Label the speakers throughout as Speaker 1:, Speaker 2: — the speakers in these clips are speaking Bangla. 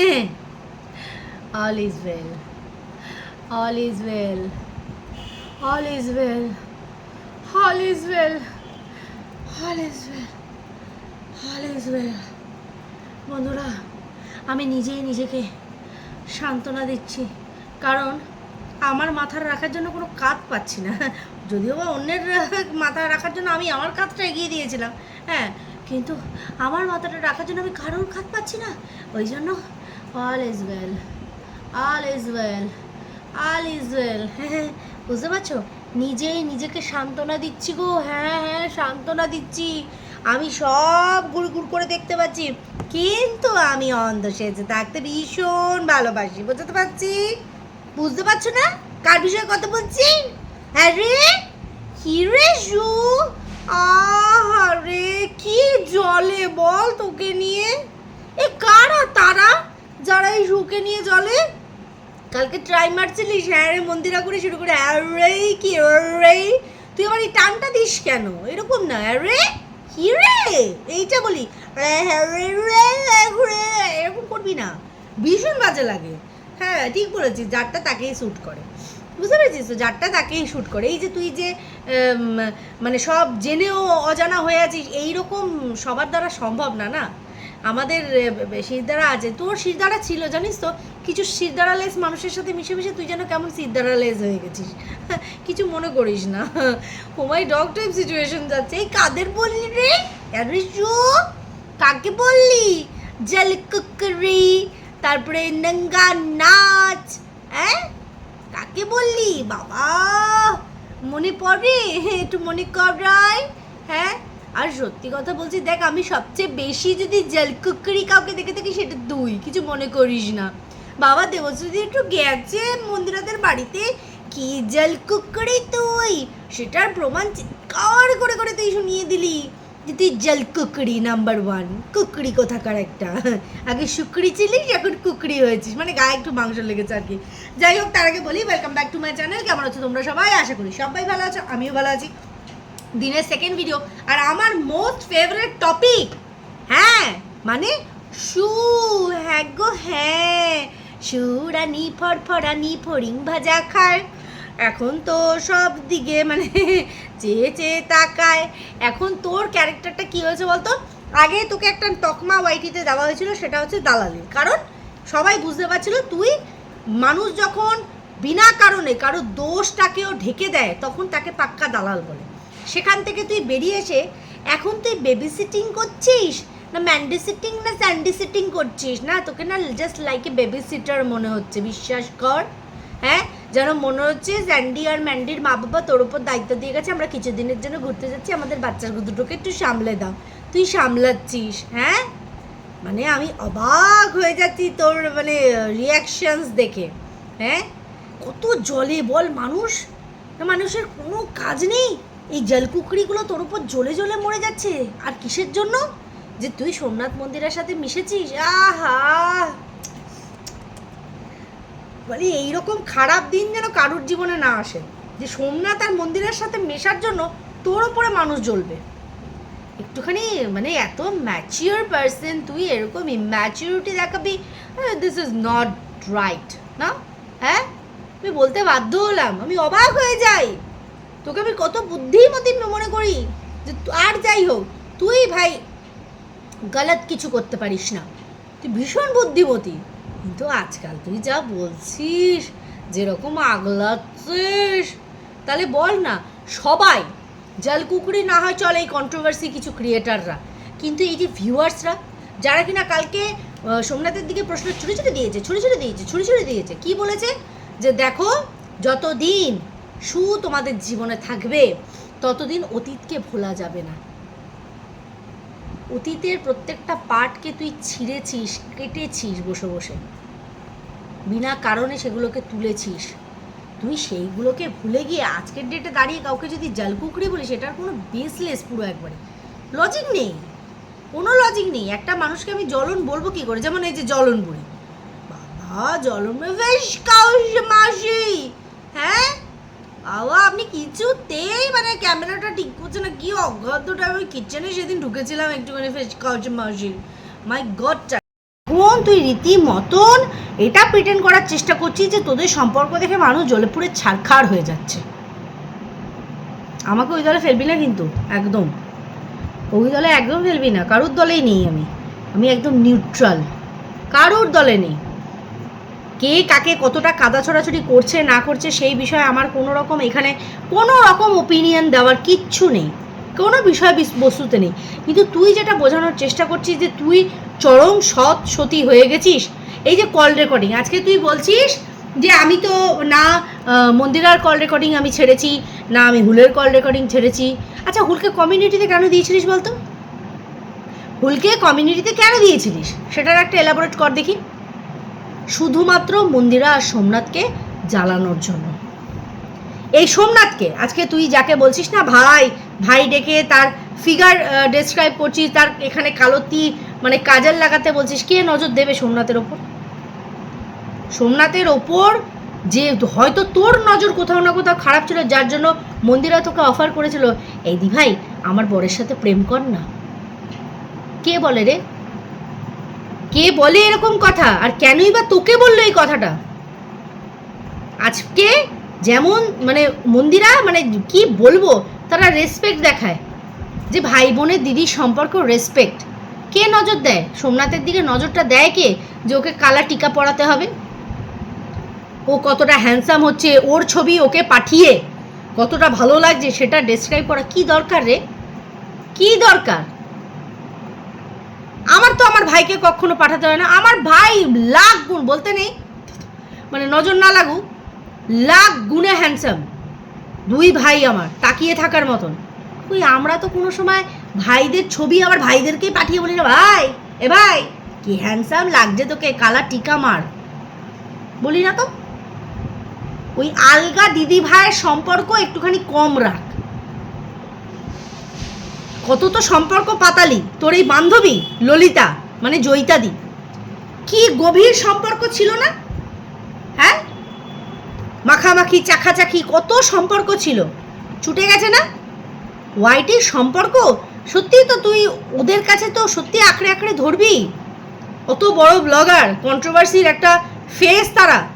Speaker 1: all is well. All is well. All is well. All is well. All is well. All is well. বন্ধুরা, আমি নিজেই নিজেকে সান্ত্বনা দিচ্ছি। কারণ আমার মাথার রাখার জন্য কোনো কাত পাচ্ছি না। যদিও বা অন্যের মাথা রাখার জন্য আমি আমার কাতটা এগিয়ে দিয়েছিলাম। হ্যাঁ কিন্তু আমার মাথাটা রাখার জন্য আমি কারোর খাত পাচ্ছি না। ওই জন্য all is well all is well all is well হ্যাঁ বুঝতে পারছ? নিজেই নিজেকে সান্ত্বনা দিচ্ছি গো। হ্যাঁ হ্যাঁ সান্ত্বনা দিচ্ছি। আমি সব গুড় গুড় করে দেখতে পাচ্ছি। কিন্তু আমি অন্ধ সেজে থাকতে ভীষণ ভালোবাসি, বুঝতে পারছি? বুঝতে পারছ না? কার বিষয়ে কথা বলছি? হ্যাঁ রে কি রে শু আরে কি জলে বল তোকে নিয়ে। এ কারা তারা যারা এই শুকে নিয়ে জলে? কালকে ট্রাই মারছিলিস? হ্যাঁ রে, মন্দিরা করে শুরু করে, আরে কি রে তুই আমার এই টানটা দিস কেন? এরকম না, আরে, কি রে? এইটা বলি, আরে এরকম করবি না। ভীষণ বাজে লাগে। হ্যাঁ ঠিক বলেছিস যারটা তাকেই শ্যুট করে। বুঝতে পেরেছিস তো? যারটা তাকেই শ্যুট করে। এই যে তুই যে মানে সব জেনেও অজানা হয়ে আছিস এইরকম সবার দ্বারা সম্ভব না না? আমাদের আহ, শিরদাঁড়া আছে। তোর শিরদাঁড়া ছিল জানিস তো? কিছু শিরদাঁড়া লেস মানুষের সাথে মিশে মিশে তুই যেন কেমন শিরদাঁড়া লেস হয়ে গেছিস। কিছু মনে করিস না। ও মাই ডগ টাইপ সিচুয়েশন যাচ্ছে। এই কাদের বললি রে? কাকে বললি? জল কুকরি তারপরে নঙ্গা নাচ হ্যাঁ কাকে বললি? বাবা, মনে পড়ে? একটু মনে করাই। হ্যাঁ আর সত্যি কথা বলছি, দেখ, আমি সবচেয়ে বেশি যদি জলকুকরি কাউকে দেখে থাকি, সেটা তুই। কিছু মনে করিস না। বাবা, দেবশ্রী একটু গেছে মন্দিরাদের বাড়িতে। কি জলকুকরি তুই? সেটার প্রমাণ চিৎকার করে করে তুই শুনিয়ে দিলি। তুই জল কুকড়ি নাম্বার ওয়ান কুকড়ি কোথাকার একটা? আগে শুকড়ি ছিলিস, এখন কুকড়ি হয়েছিস। মানে গায়ে একটু মাংস লেগেছে আর কি। যাই হোক, তার আগে বলি welcome back to my channel কেমন আছো তোমরা সবাই? আশা করি সবাই ভালো আছো, আমিও ভালো আছি। দিনের সেকেন্ড ভিডিও আর আমার মোস্ট ফেভারিট টপিক হ্যাঁ মানে শু হ্যাঁ গো হ্যাঁ। সুরানি ফরফরানি ফড়িং, ভাজা, খায়। এখন তো সব দিকে মানে চেয়ে চেয়ে তাকায়। এখন তোর ক্যারেক্টারটা কি হয়েছে বলতো? আগে তোকে একটা তকমা ওয়াইটিতে দেওয়া হয়েছিল, সেটা হচ্ছে দালালি কারণ সবাই বুঝতে পারছিল, তুই মানুষ যখন বিনা কারণে কারও দোষটাকেও ঢেকে দেয়, তখন তাকে পাক্কা দালাল বলে। সেখান থেকে তুই বেরিয়ে এসে এখন তুই বেবি সিটিং করছিস? না ম্যান্ডি সিটিং না স্যান্ডি সিটিং করছিস? না, তোকে না just like a baby sitter মনে হচ্ছে, বিশ্বাস কর। হ্যাঁ? যেন মনে হচ্ছে স্যান্ডি আর ম্যান্ডির মা বাবা তোর উপর দায়িত্ব দিয়ে গেছে, আমরা কিছুদিনের জন্য ঘুরতে যাচ্ছি, আমাদের বাচ্চার দুটোকে একটু সামলে দাও। তুই সামলাচ্ছিস হ্যাঁ? মানে আমি অবাক হয়ে যাচ্ছি তোর মানে রিয়াকশনস দেখে হ্যাঁ? কত জলে বল মানুষ মানুষের কোনো কাজ নেই। এই জলকুকড়িগুলো তোর উপর জ্বলে জ্বলে মরে যাচ্ছে, আর কিসের জন্য? যে তুই সোমনাথ মন্দিরের সাথে মিশেছিস, আহা! বলি, এইরকম খারাপ দিন যেন কারুর জীবনে না আসে, যে সোমনাথ আর মন্দিরের সাথে মেশার জন্য তোর ওপরে মানুষ জ্বলবে। একটুখানি মানে এত ম্যাচিওর পার্সন তুই এরকম ইম্যাচিউরিটি দেখাবি দিস ইজ নট রাইট না? হ্যাঁ? আমি বলতে বাধ্য হলাম, আমি অবাক হয়ে যাই। তোকে আমি কত বুদ্ধিমতী মনে করি, যে আর যাই হোক, তুই ভাই গলত কিছু করতে পারিস না। তুই ভীষণ বুদ্ধিমতী। কিন্তু আজকাল তুই যা বলছিস, যেরকম আগলাচ্ছিস, তাহলে বল না, সবাই জলকুকুরি না হয় চলে এই কন্ট্রোভার্সি কিছু ক্রিয়েটাররা কিন্তু এই যে ভিউয়ার্সরা যারা কিনা কালকে সোমনাথের দিকে প্রশ্ন ছুড়ে ছুড়ে দিয়েছে, ছুড়ে ছুড়ে দিয়েছে, ছুড়ে ছুড়ে দিয়েছে, কি বলেছে? যে দেখো, যতদিন সু তোমাদের জীবনে থাকবে, ততদিন অতীতকে ভোলা যাবে না। অতীতের প্রত্যেকটা পার্টকে তুই ছিঁড়েছিস, কেটেছিস বসে বসে। বিনা কারণে সেগুলোকে তুলেছিস। তুই সেইগুলোকে ভুলে গিয়ে আজকের ডেটে দাঁড়িয়ে কাউকে যদি জলকুকরি বলি সেটার কোনো বেসলেস পুরো একবারে। লজিক নেই। কোনো লজিক নেই। একটা মানুষকে আমি জ্বলন বলব কি করে? যেমন এই যে জ্বলন বুড়ি। বাবা, জ্বলন বেশ কাউস মাসি। হ্যাঁ? বাবা, আপনি কিছুতেই মানে ক্যামেরাটা ঠিক করছে না, কি অজ্ঞাতটা আমি কিচেনে সেদিন ঢুকেছিলাম একটুখানি ফেস কাউচ মাসি মাই গড কোন তুই তুই রীতিমতন এটা প্রিটেন্ড করার চেষ্টা করছিস যে তোদের সম্পর্ক দেখে মানুষ জ্বলে পুড়ে ছাড়খাড় হয়ে যাচ্ছে। আমাকে ওই দলে ফেলবি না কিন্তু, একদম। ওই দলে একদম ফেলবি না, কারুর দলেই নেই আমি। আমি একদম নিউট্রাল কারুর দলে নেই। কে কাকে কতটা কাদা ছড়াছড়ি করছে, না করছে, সেই বিষয়ে আমার কোনো রকম এখানে কোনো রকম ওপিনিয়ন দেওয়ার কিচ্ছু নেই। কোনো বিষয় বিস- বস্তুতে নেই। কিন্তু তুই যেটা বোঝানোর চেষ্টা করছিস যে তুই চরম সৎ সতী হয়ে গেছিস, এই যে কল রেকর্ডিং আজকে তুই বলছিস যে আমি তো না মন্দিরার কল রেকর্ডিং আমি ছেড়েছি, না আমি হুলের কল রেকর্ডিং ছেড়েছি। আচ্ছা হুলকে কমিউনিটিতে কেন দিয়েছিলিস বলতো? হুলকে কমিউনিটিতে কেন দিয়েছিলিস? সেটার একটা এলাবোরেট কর দেখি। শুধুমাত্র মন্দিরা আর সোমনাথকে জ্বালানোর জন্য। এই সোমনাথকে, আজকে তুই যাকে বলছিস না, ভাই ভাই ডেকে তার ফিগার ডেসক্রাইব করছিস, তার এখানে কালতি মানে কাজল লাগাতে বলছিস, কে নজর দেবে সোমনাথের ওপর? সোমনাথের ওপর যে হয়তো তোর নজর কোথাও না কোথাও খারাপ ছিল, যার জন্য মন্দিরা তোকে অফার করেছিল, এই দি ভাই আমার বরের সাথে প্রেম কর না। কে বলে রে? কে বলে এরকম কথা? আর কেনই বা তোকে বলল এই কথাটা? আজকে যেমন মানে মন্দিরা মানে কি বলব, তারা রেসপেক্ট দেখায়। যে ভাই বোনের দিদির সম্পর্ক রেসপেক্ট কে নজর দেয়? সোমনাথের দিকে নজরটা দেয় কে? যে ওকে কালা টিকা পড়াতে হবে? ও কতটা হ্যান্ডসাম হচ্ছে, ওর ছবি ওকে পাঠিয়ে কতটা ভালো লাগছে, সেটা ডেসক্রাইব করা কি দরকার রে? কি দরকার? আমার তো আমার ভাইকে কখনো পাঠাতে হয় না। আমার ভাই লাখ গুণ, বলতে নেই। মানে নজর না লাগুক, লাখ গুণে হ্যান্ডসাম দুই ভাই আমার, তাকিয়ে থাকার মতন। ওই আমরা তো কোনো সময় ভাইদের ছবি আবার ভাইদেরকেই পাঠিয়ে বলি না। ভাই, এ ভাই, কি হ্যান্ডসাম লাগছে তোকে, কালা টিকা মার। বলি না তো? ওই আলগা দিদি ভাইয়ের সম্পর্ক একটুখানি কম রাখ। কত তো সম্পর্ক পাতালি? তোর এই বান্ধবী, ললিতা মানে জয়িতাদি। কি গভীর সম্পর্ক ছিল না? হ্যাঁ? মাখামাখি, চাখাচাখি, কত সম্পর্ক ছিল? ছুটে গেছে না? ওয়াইটির সম্পর্ক? সত্যি তো তুই ওদের কাছে তো সত্যি আঁকড়ে আঁকড়ে ধরবি? অত বড় ব্লগার কন্ট্রোভার্সির একটা ফেস তারা।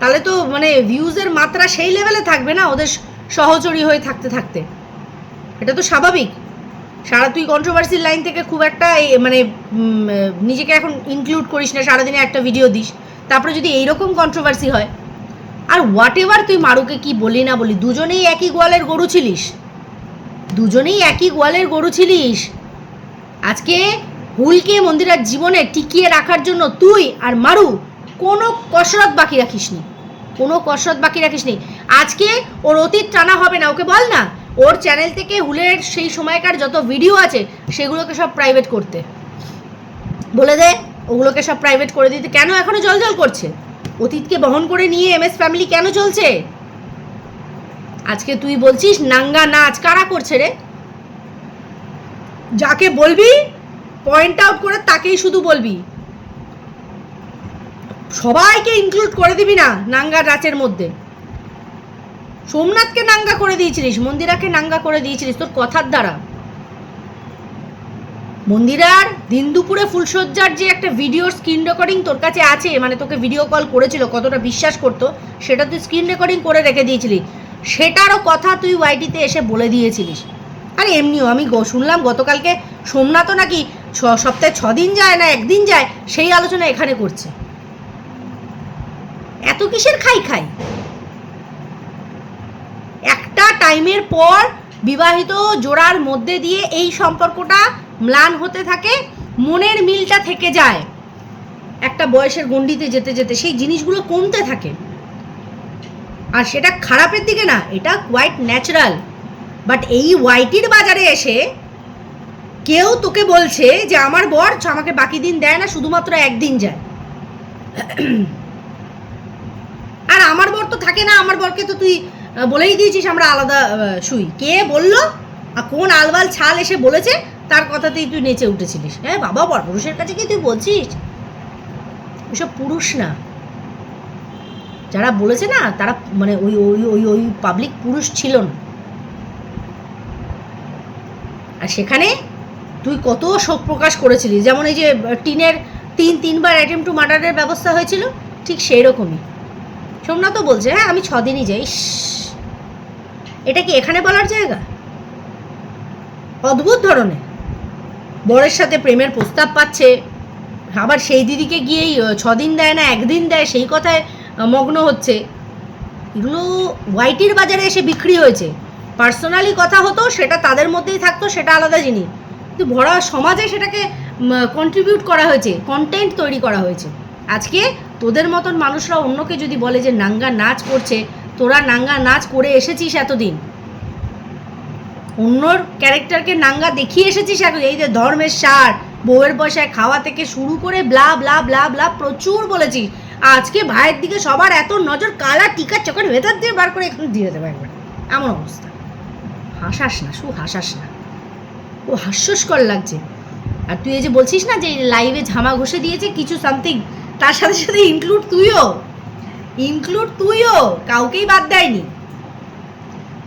Speaker 1: তাহলে তো মানে ভিউজের মাত্রা সেই লেভেলে থাকবে না ওদের সহচরী হয়ে থাকতে থাকতে। এটা তো স্বাভাবিক। সারা তুই কন্ট্রোভার্সির লাইন থেকে খুব একটা মানে নিজেকে এখন ইনক্লুড করিস না, সারাদিনে একটা ভিডিও দিস। তারপরে যদি এইরকম কন্ট্রোভার্সি হয়, আর হোয়াট এভার তুই মারুকে কি বলি না বলি, দুজনেই একই গোয়ালের গরু ছিলিস। দুজনেই একই গোয়ালের গরু ছিলিস। আজকে হুলকে মন্দিরের জীবনে টিকিয়ে রাখার জন্য তুই আর মারু কোনো কসরত বাকি রাখিসনি। কোনো কসরত বাকি রাখিসনি। আজকে ওর অতীত টানা হবে না, ওকে বল না। ওর চ্যানেল থেকে হুলের সেই সময়কার যত ভিডিও আছে, সেগুলোকে সব প্রাইভেট করতে। বলে দে, ওগুলোকে সব প্রাইভেট করে দিতে। কেন এখনও জল জল করছে? অতীতকে বহন করে নিয়ে এম এস ফ্যামিলি কেন চলছে? আজকে তুই বলছিস, নাঙ্গা নাচ কারা করছে রে? যাকে বলবি পয়েন্ট আউট করে তাকেই শুধু বলবি। সবাইকে ইনক্লুড করে দিবি না নাঙ্গা নাচের মধ্যে। সোমনাথকে নাঙ্গা করে দিয়েছিলিস, মন্দিরাকে নাঙ্গা করে দিয়েছিলিস, তোর কথার দ্বারা। মন্দিরার দিন দুপুরে ফুলসজ্জার যে একটা ভিডিও স্ক্রিন রেকর্ডিং তোর কাছে আছে মানে তোকে ভিডিও কল করেছিল, কতটা বিশ্বাস করতো, সেটা তুই স্ক্রিন রেকর্ডিং করে রেখে দিয়েছিলি। সেটারও কথা তুই ওয়াইটিতে এসে বলে দিয়েছিলিস। আরে এমনিও আমি শুনলাম গতকালকে সোমনাথও নাকি ছ সপ্তাহে ছদিন যায় না, একদিন যায়, সেই আলোচনা এখানে করছে। এত কিসের খাই খাই? টাইমের পর বিবাহিত জোড়ার মধ্যে দিয়ে এই সম্পর্কটা ম্লান হতে থাকে, মনের মিলটা থেকে যায়। একটা বয়সের গণ্ডিতে যেতে যেতে সেই জিনিসগুলো কমতে থাকে। আর সেটা খারাপের দিকে না, এটা কোয়াইট ন্যাচারাল বাট এই ওয়াইটির বাজারে এসে কেউ তোকে বলছে যে, আমার বর আমাকে বাকি দিন দেয় না, শুধুমাত্র একদিন যায়। আর আমার বর তো থাকে না, আমার বরকে তো তুই বলেই দিয়েছিস আমরা আলাদা শুই। কে বলল? আর কোন আলবাল ছাল এসে বলেছে? তার কথাতেই তুই নেচে উঠেছিলিস। হ্যাঁ বাবা বর পুরুষের কাছে কি তুই বলছিস? ওসব পুরুষ না। যারা বলেছে না, তারা মানে ওই ওই ওই ওই পাবলিক পুরুষ ছিল না। আর সেখানে তুই কত শোক প্রকাশ করেছিলিস যেমন এই যে টিনের তিন, তিনবার অ্যাটেম্প টু মার্ডারের ব্যবস্থা হয়েছিল, ঠিক সেই রকমই সোমনাথও বলছে হ্যাঁ আমি ছদিনই যাই। এটা কি এখানে বলার জায়গা? অদ্ভুত ধরনের। বরের সাথে প্রেমের প্রস্তাব পাচ্ছে। আবার সেই দিদিকে গিয়েই ছদিন দেয় না, একদিন দেয়, সেই কথায় মগ্ন হচ্ছে। এগুলো ওয়াইটির বাজারে এসে বিক্রি হয়েছে। পার্সোনালি কথা হতো, সেটা তাদের মধ্যেই থাকতো, সেটা আলাদা জিনিস। কিন্তু ভরা সমাজে সেটাকে কন্ট্রিবিউট করা হয়েছে কন্টেন্ট তৈরি করা হয়েছে। আজকে তোদের মতন মানুষরা অন্যকে যদি বলে যে নাঙ্গা নাচ করছে তোরা নাঙ্গা নাচ করে এসেছিস এতদিন। অন্যর ক্যারেক্টারকে নাঙ্গা দেখিয়ে এসেছিস এখন এই যে ধর্মের সার, বউয়ের পয়সায় খাওয়া থেকে শুরু করে ব্লা ব্লা ব্লা ব্লা প্রচুর বলেছিস। আজকে ভাইয়ের দিকে সবার এত নজর, কালা টিকা চকের ভেতর দিয়ে বার করে এখন দিয়ে দেবে একবার। এমন অবস্থা। হাসাস না শু হাসাস না। ও হাস্যস্কর লাগছে। আর তুই এই যে বলছিস না যে লাইভে ঝামা ঘষে দিয়েছে, কিছু সামথিং তার সাথে সাথে ইনক্লুড তুইও। ইনক্লুড তুইও, কাউকেই বাদ দেয়নি।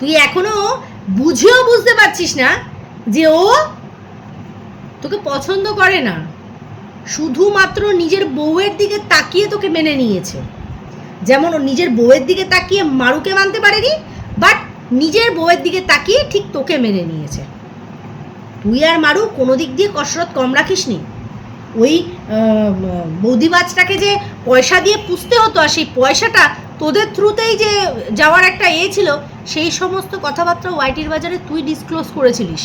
Speaker 1: তুই এখনও বুঝেও বুঝতে পারছিস না যে ও তোকে পছন্দ করে না। শুধুমাত্র নিজের বউয়ের দিকে তাকিয়ে তোকে মেনে নিয়েছে। যেমন ও নিজের বউয়ের দিকে তাকিয়ে মারুকে মানতে পারেনি, বাট নিজের বউয়ের দিকে তাকিয়ে ঠিক তোকে মেনে নিয়েছে। তুই আর মারু কোনো দিক দিয়ে কসরত কম রাখিসনি। ওই বৌদিবাজটাকে যে পয়সা দিয়ে পুষতে হতো আর সেই পয়সাটা তোদের থ্রুতেই যে যাওয়ার একটা এ ছিল, সেই সমস্ত কথাবার্তা ওয়াইটির বাজারে তুই ডিসক্লোজ করেছিলিস,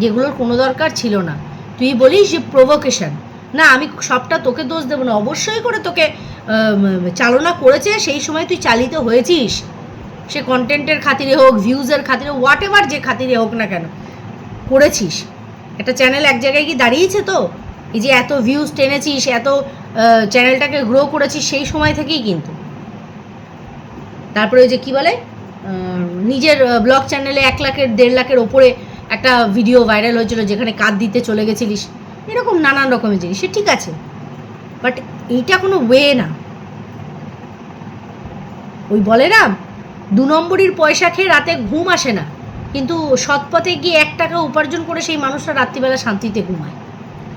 Speaker 1: যেগুলোর কোনো দরকার ছিল না। তুই বলিস যে প্রভোকেশন না, আমি সবটা তোকে দোষ দেবো না, অবশ্যই করে তোকে চালনা করেছে, সেই সময় তুই চালিত হয়েছিস। সে কন্টেন্টের খাতিরে হোক ভিউজের খাতিরে হোয়াট এভার যে খাতিরে হোক না কেন, করেছিস। একটা চ্যানেল এক জায়গায় কি দাঁড়িয়েছে তো? এই যে এত ভিউজ টেনেছিস, এত চ্যানেলটাকে গ্রো করেছিস, সেই সময় থেকেই কিন্তু। তারপরে ওই যে কি বলে? নিজের ব্লগ চ্যানেলে এক লাখের, দেড় লাখের ওপরে একটা ভিডিও ভাইরাল হয়েছিল, যেখানে কাঁদ দিতে চলে গেছিলিস। এরকম নানান রকমের জিনিস। সে ঠিক আছে। বাট এইটা কোনো ওয়ে না। ওই বলে না, দু নম্বরীর পয়সা খেয়ে রাতে ঘুম আসে না। কিন্তু সৎপথে গিয়ে এক টাকা উপার্জন করে সেই মানুষটা রাত্রিবেলা শান্তিতে ঘুমায়।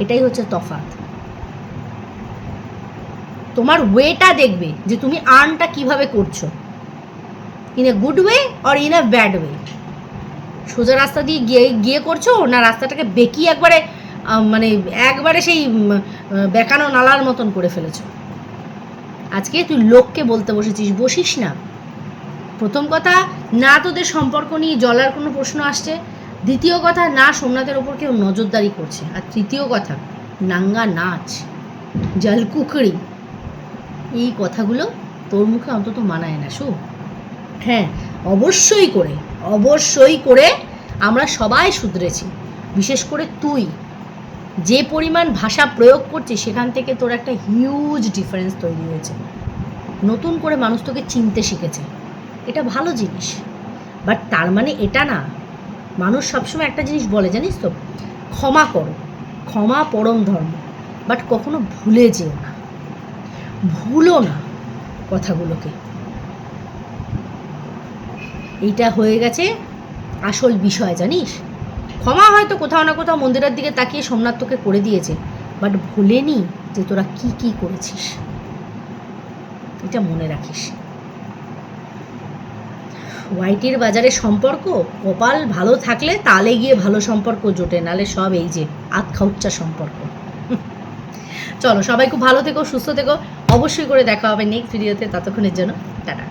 Speaker 1: এটাই হচ্ছে তফাৎ। তোমার ওয়েটা দেখবে যে তুমি আর্নটা কীভাবে করছ। In a good way or in a bad way সোজা রাস্তা দিয়ে গিয়ে গিয়ে করছ না রাস্তাটাকে বেঁকিয়ে একবারে মানে একবারে সেই বেকানো নালার মতন করে ফেলেছো? আজকে তুই লোককে বলতে বসেছিস, বসিস না। প্রথম কথা, না তোদের সম্পর্ক নিয়ে জলার কোনো প্রশ্ন আসছে? দ্বিতীয় কথা, না, সোমনাথের ওপর কেউ নজরদারি করছে। আর তৃতীয় কথা, নাঙ্গা নাচ জলকুকড়ি এই কথাগুলো তোর মুখে অন্তত মানায় না, শু। হ্যাঁ অবশ্যই করে অবশ্যই করে আমরা সবাই শুধরেছি। বিশেষ করে তুই। যে পরিমাণ ভাষা প্রয়োগ করছিস সেখান থেকে তোর একটা হিউজ ডিফারেন্স তৈরি হয়েছে। নতুন করে মানুষ তোকে চিনতে শিখেছে। এটা ভালো জিনিস। বাট তার মানে এটা না মানুষ সবসময় একটা জিনিস বলে, জানিস তো? ক্ষমা করো। ক্ষমা পরম ধর্ম। বাট কখনো ভুলে যেও না। ভুলো না কথাগুলোকে। এইটা হয়ে গেছে আসল বিষয়, জানিস? ক্ষমা হয়তো কোথাও না কোথাও মন্দিরের দিকে তাকিয়ে সোমনাথ তোকে করে দিয়েছে। বাট ভুলেনি যে তোরা কি কি করেছিস। এটা মনে রাখিস। ওয়াইটির বাজারে সম্পর্ক? কপাল ভালো থাকলে তালে গিয়ে ভালো সম্পর্ক জোটে, নালে সব এই যে আতখাউচ্চা সম্পর্ক। চলো সবাই খুব ভালো থেকো, সুস্থ থেকো। অবশ্যই করে দেখা হবে নেক্সট ভিডিওতে ততক্ষণের জন্য, টাটা।